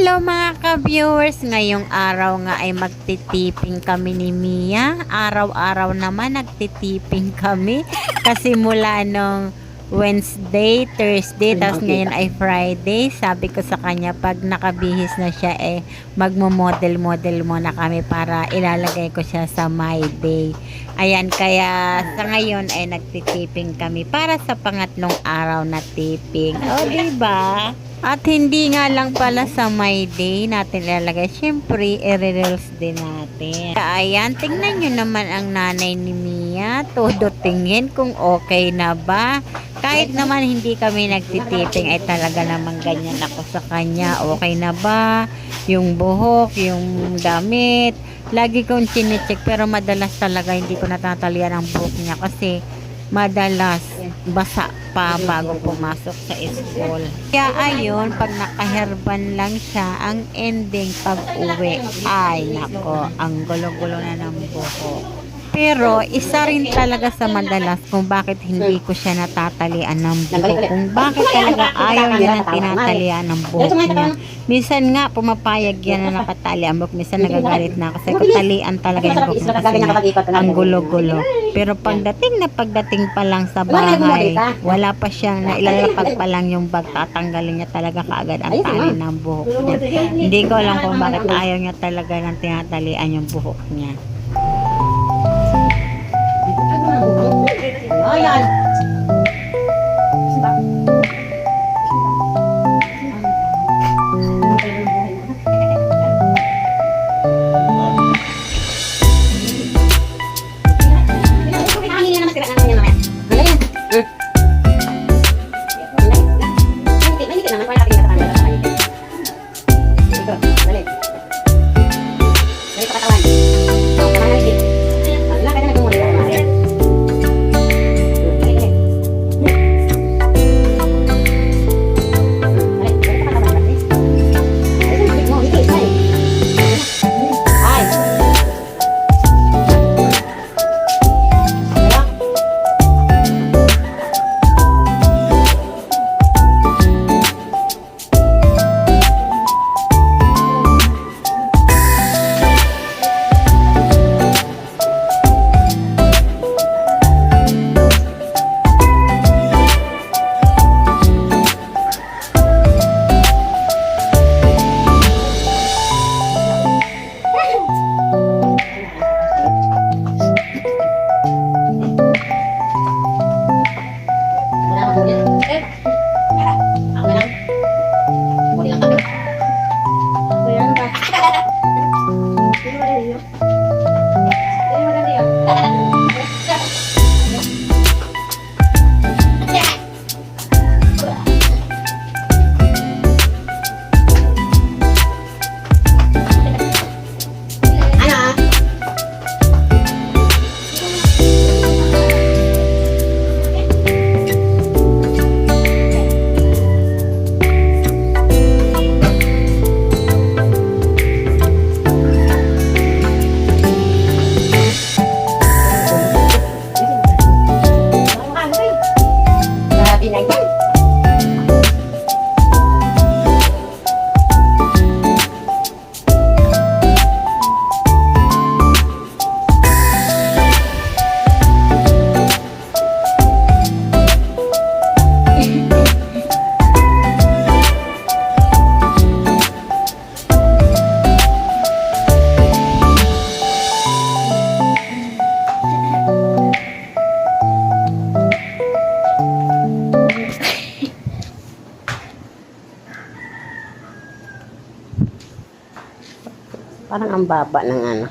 Hello mga ka-viewers! Ngayong araw nga ay magtitiping kami ni Mia. Araw-araw naman nagtitiping kami. Kasi mula nung Wednesday, Thursday, tapos ngayon ay Friday. Sabi ko sa kanya, pag nakabihis na siya, eh, magmo-model-model muna kami para ilalagay ko siya sa My Day. Ayan, kaya sa ngayon ay nagtitiping kami para sa pangatlong araw na tiping. O, diba? At hindi nga lang pala sa My Day natin ilalagay. Siyempre, i-reels din natin. Ayan, tingnan nyo naman ang nanay ni Mia. Todo tingin kung okay na ba. Kahit naman hindi kami nagtitiping ay talaga naman ganyan ako sa kanya. Okay na ba? Yung buhok, yung damit. Lagi kong chinecheck pero madalas talaga hindi ko natatalian ang buhok niya kasi madalas basa pa bago pumasok sa school. Kaya ayun, pag nakaherban lang siya, ang ending pag uwi, ay nako, ang gulo-gulo na ng buhok. Pero isa rin talaga sa madalas kung bakit hindi ko siya natatalian ng buhok. Kung bakit talaga ayaw niya ng tinatalian ng buhok niya. Minsan nga pumapayag yan na nakatali ang buhok. Minsan nagagalit na kasi ko talian talaga yung buhok niya kasi ang gulo-gulo. Pero pagdating na pagdating pa lang sa bahay, wala pa siyang nailalapag pa lang yung bag, tatanggalin niya talaga kaagad ang tali ng buhok niya. Hindi ko alam kung bakit ayaw niya talaga ng tinatalian yung buhok niya. Parang ang baba ng ano.